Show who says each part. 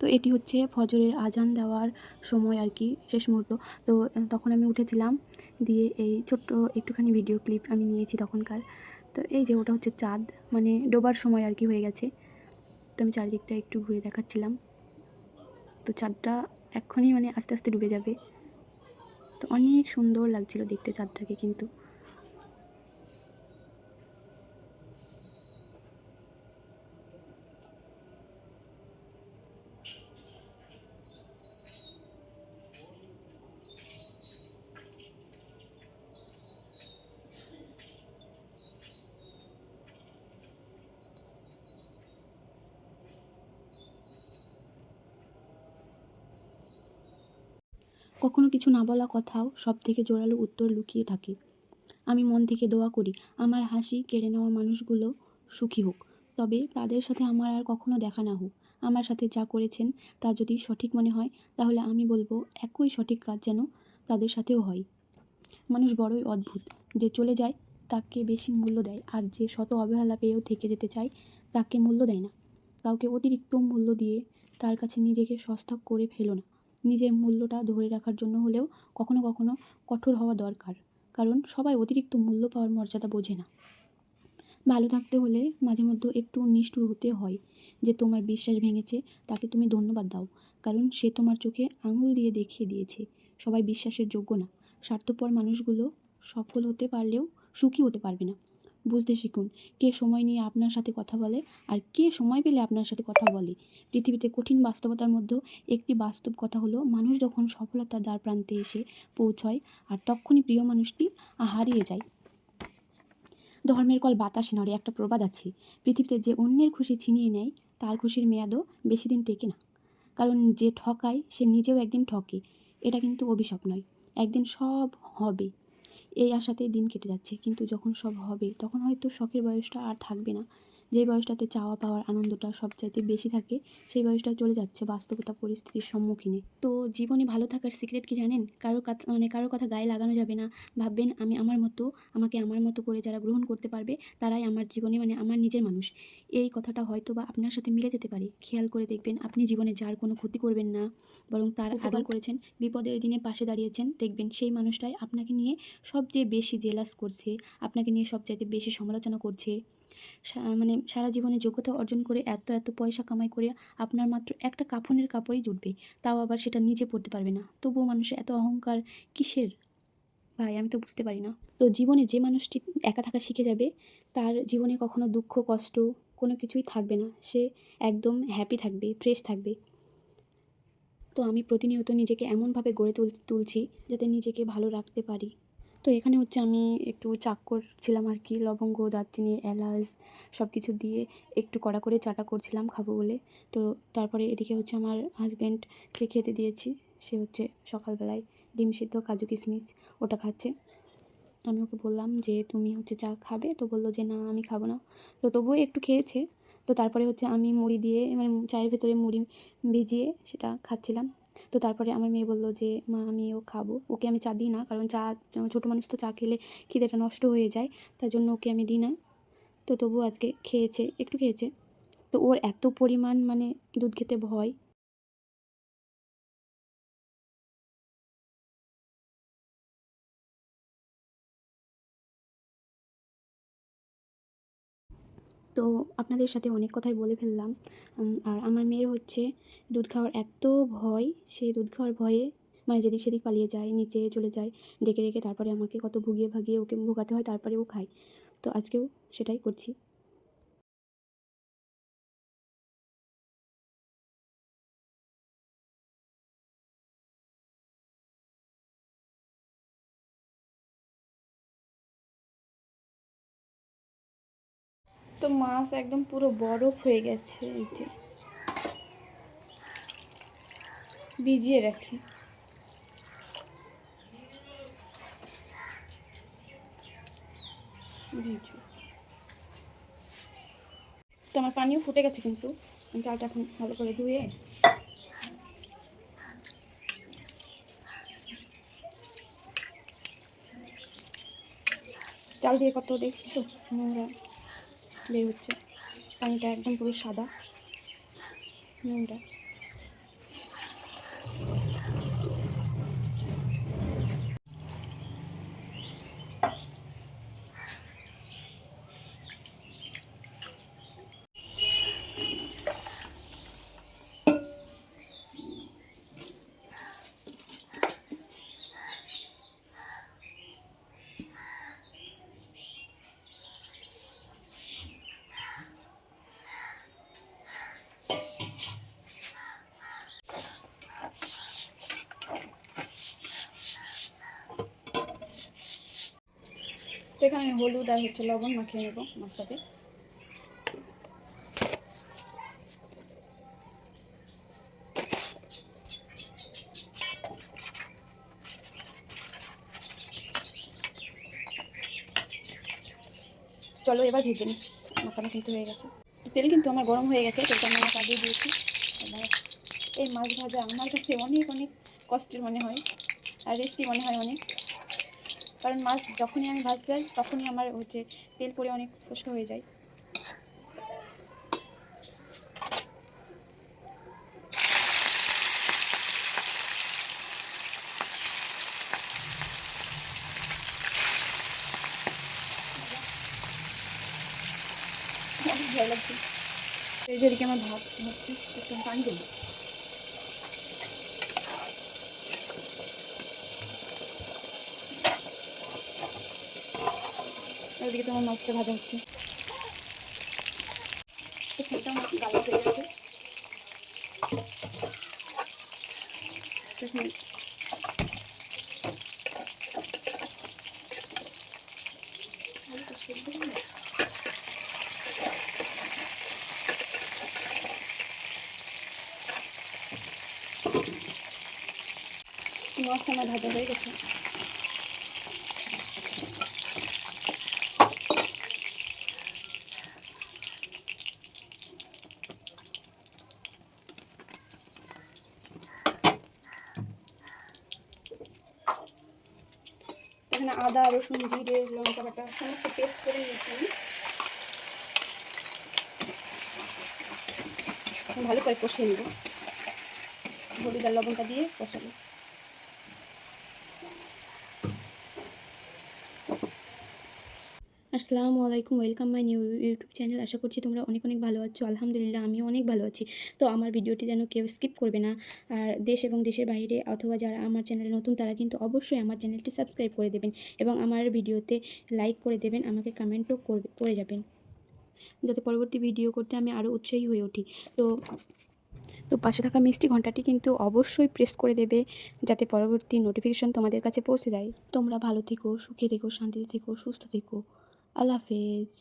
Speaker 1: তো এটি হচ্ছে ফজরের আজান দেওয়ার সময় আর কি, শেষ মুহূর্ত। তো তখন আমি উঠেছিলাম, দিয়ে এই ছোট্ট একটুখানি ভিডিও ক্লিপ আমি নিয়েছি তখনকার। তো এই যে, ওটা হচ্ছে চাঁদ মানে ডোবার সময় আর কি হয়ে গেছে। তো আমি চারিদিকটা একটু ঘুরে দেখাচ্ছিলাম। তো চাঁদটা এক্ষুনি মানে আস্তে আস্তে ডুবে যাবে। তো অনেক সুন্দর লাগছিল দেখতে চাঁদটাকে কিন্তু। কখনো কিছু না বলা কথাও সব থেকে জোরালো উত্তর লুকিয়ে থাকে। আমি মন থেকে দোয়া করি, আমার হাসি কেড়ে নেওয়া মানুষগুলো সুখী হোক। তবে তাদের সাথে আমার আর কখনো দেখা না হোক। আমার সাথে যা করেছেন, তা যদি সঠিক মনে হয়, তাহলে আমি বলব একই সঠিক কাজ যেন তাদের সাথেও হয়। মানুষ বড়ই অদ্ভুত। যে চলে যায়, তাকে বেশি মূল্য দেয়, আর যে শত অবহেলা পেয়েও থেকে যেতে চায়, তাকে মূল্য দেয় না। কাউকে অতিরিক্ত মূল্য দিয়ে তার কাছে নিজেকে সস্তা করে ফেলো না। নিজের মূল্যটা ধরে রাখার জন্য হলেও কখনো কখনো কঠোর হওয়া দরকার। কারণ সবাই অতিরিক্ত মূল্য পাওয়ার মর্যাদা বোঝে না। ভালো থাকতে হলে মাঝে মধ্যে একটু নিষ্ঠুর হতে হয় যে তোমার বিশ্বাস ভেঙেছে, তাকে তুমি ধন্যবাদ দাও। কারণ সে তোমার চোখে আঙুল দিয়ে দেখিয়ে দিয়েছে। সবাই বিশ্বাসের যোগ্য না। স্বার্থপর মানুষগুলো সফল হতে পারলেও সুখী হতে পারবে না। বুঝতে শিখুন। কে সময় নিয়ে আপনার সাথে কথা বলে আর কে সময় পেলে আপনার সাথে কথা বলে। পৃথিবীতে কঠিন বাস্তবতার মধ্যেও একটি বাস্তব কথা হলো, মানুষ যখন সফলতার দ্বার প্রান্তে এসে পৌঁছয় আর তখনই প্রিয় মানুষটি হারিয়ে যায়। ধর্মের কল বাতাসে নড়ে, একটা প্রবাদ আছে। পৃথিবীতে যে অন্যের খুশি ছিনিয়ে নেয়, তার খুশির মেয়াদও বেশি দিন টেকে না। কারণ যে ঠকায়, সে নিজেও একদিন ঠকে। এটা কিন্তু অভিশাপ নয়। একদিন সব হবে। এই আশাতেই দিন কেটে যাচ্ছে। কিন্তু যখন সব হবে, তখন হয়তো শখের বয়সটা আর থাকবে না। যে বয়সটাতে চাওয়া পাওয়ার আনন্দটা সবচাইতে বেশি থাকে সেই বয়সটা চলে যাচ্ছে বাস্তবতা পরিস্থিতির সম্মুখীনে। তো জীবনে ভালো থাকার সিক্রেট কি জানেন? কারও কথা মানে কারও কথা গায়ে লাগানো যাবে না। ভাববেন আমি আমার মতো আমাকে আমার মতো করে যারা গ্রহণ করতে পারবে তারাই আমার জীবনে মানে আমার নিজের মানুষ। এই কথাটা হয়তো বা আপনার সাথে মিলে যেতে পারে। খেয়াল করে দেখবেন আপনি জীবনে যার কোনো ক্ষতি করবেন না বরং তার উপকার করেছেন বিপদের দিনে পাশে দাঁড়িয়েছেন দেখবেন সেই মানুষটাই আপনাকে নিয়ে সবচেয়ে বেশি জেলাস করছে আপনাকে নিয়ে সবচাইতে বেশি সমালোচনা করছে। মানে সারা জীবনে যোগ্যতা অর্জন করে এত এত পয়সা কামাই করে আপনার মাত্র একটা কাফনের কাপড়ই জুটবে। তাও আবার সেটা নিজে পড়তে পারবে না। তবুও মানুষের এত অহংকার কিসের? ভাই, আমি তো বুঝতে পারি না। তো জীবনে যে মানুষটি একা থাকা শিখে যাবে, তার জীবনে কখনো দুঃখ, কষ্ট কোনো কিছুই থাকবে না। সে একদম হ্যাপি থাকবে ফ্রেশ থাকবে। তো আমি প্রতিনিয়ত নিজেকে এমনভাবে গড়ে তুল, তুলছি যাতে নিজেকে ভালো রাখতে পারি। তো এখানে হচ্ছে আমি একটু চাক করছিলাম আর কি, লবঙ্গ, দারচিনি, এলাচ সব কিছু দিয়ে একটু কড়া করে চাটা করছিলাম খাব বলে। তো তারপরে এদিকে হচ্ছে আমার হাজব্যান্ডকে খেতে দিয়েছি, সে হচ্ছে সকালবেলায় ডিম সিদ্ধ, কাজু কিশমিশ ওটা খাচ্ছে। আমি ওকে বললাম যে, তুমি হচ্ছে চা খাবে? তো বলল যে, না, আমি খাব না। তো তবুও একটু খেয়েছে। তো তারপরে হচ্ছে আমি মুড়ি দিয়ে মানে চায়ের ভেতরে মুড়ি ভিজিয়ে সেটা খাচ্ছিলাম। তো তারপরে আমার মেয়ে বলল যে, মা, আমি ও খাব। ওকে আমি চা দিই না, কারণ চা, ছোটো মানুষ তো চা খেলে খিদেটা নষ্ট হয়ে যায়। তার জন্য ওকে আমি দিই না। তো তবু আজকে খেয়েছে, একটু খেয়েছে। তো ওর এত পরিমাণ মানে দুধ খেতে ভয়। তো আপনাদের সাথে অনেক কথাই বলে ফেললাম। আর আমার মেয়ের হচ্ছে দুধ খাওয়ার এত ভয়, সে দুধ খাওয়ার ভয়ে মানে যেদিক সেদিক পালিয়ে যায়, নিচে চলে যায়, ডেকে ডেকে তারপরে আমাকে কত ভুগিয়ে ভাগিয়ে ওকে ভোগাতে হয়, তারপরে ও খায়। তো আজকেও সেটাই করছি।
Speaker 2: তো মাছ একদম পুরো বরফ হয়ে গেছে, এই যে। ভিজিয়ে রাখি। তো আমার পানিও ফুটে গেছে কিন্তু। চালটা এখন ভালো করে ধুয়ে চাল দিয়ে কত দেখছ? নোংরা। বের হচ্ছে। পানিটা একদম পুরো সাদা। নোংরা তো এখানে আমি হলুদ আর হচ্ছে লবণ মাখিয়ে নেব মাছটাকে চলো এবার ভেজে নিই, মাখানো কিন্তু হয়ে গেছে। তেল কিন্তু আমার গরম হয়ে গেছে, তেলটা আমি কাজে দিয়েছি। এবার এই মাছ ভাজা, আমার কাছে অনেক অনেক কষ্টের মনে হয়, আর রেসিপি মনে হয় অনেক। কারণ মাছ যখনই আমি ভাজতে যাই তখনই আমার হচ্ছে তেল পড়ে অনেক কষ্ট হয়ে যায় অনেক ভয় আমার ভাত হচ্ছে পানি দেবো ওদিকে তোমার মাছটা ভাজা হচ্ছে। খেতে আমার গালা হয়ে গেছে আমার ভাজা হয়ে গেছে। এখানে আদা, রসুন, জিরে, লঙ্কা বাটা সমস্ত পেস্ট করে নিয়েছি ভালো করে কষিয়ে নেব। হলুদ আর লবণটা দিয়ে কষাবো।
Speaker 1: আসসালামু আলাইকুম, welcome my new YouTube channel. আশা করছি তোমরা অনেক অনেক ভালো আছো। আলহামদুলিল্লাহ, আমিও অনেক ভালো আছি। তো আমার ভিডিওটি যেন কেউ স্কিপ করবে না। আর দেশ এবং দেশের বাইরে অথবা যারা আমার চ্যানেলে নতুন, তারা কিন্তু অবশ্যই আমার চ্যানেলটি সাবস্ক্রাইব করে দেবেন এবং আমার ভিডিওতে লাইক করে দেবেন, আমাকে কমেন্টও করবে, করে যাবেন। যাতে পরবর্তী ভিডিও করতে আমি আরও উৎসাহী হয়ে উঠি। তো তো পাশে থাকা মিষ্টি ঘন্টাটি কিন্তু অবশ্যই প্রেস করে দেবে, যাতে পরবর্তী নোটিফিকেশন তোমাদের কাছে পৌঁছে যায়। তোমরা ভালো থেকো, সুখে থেকো, শান্তিতে থেকো, সুস্থ থেকো। আল্লাহ হাফেজ।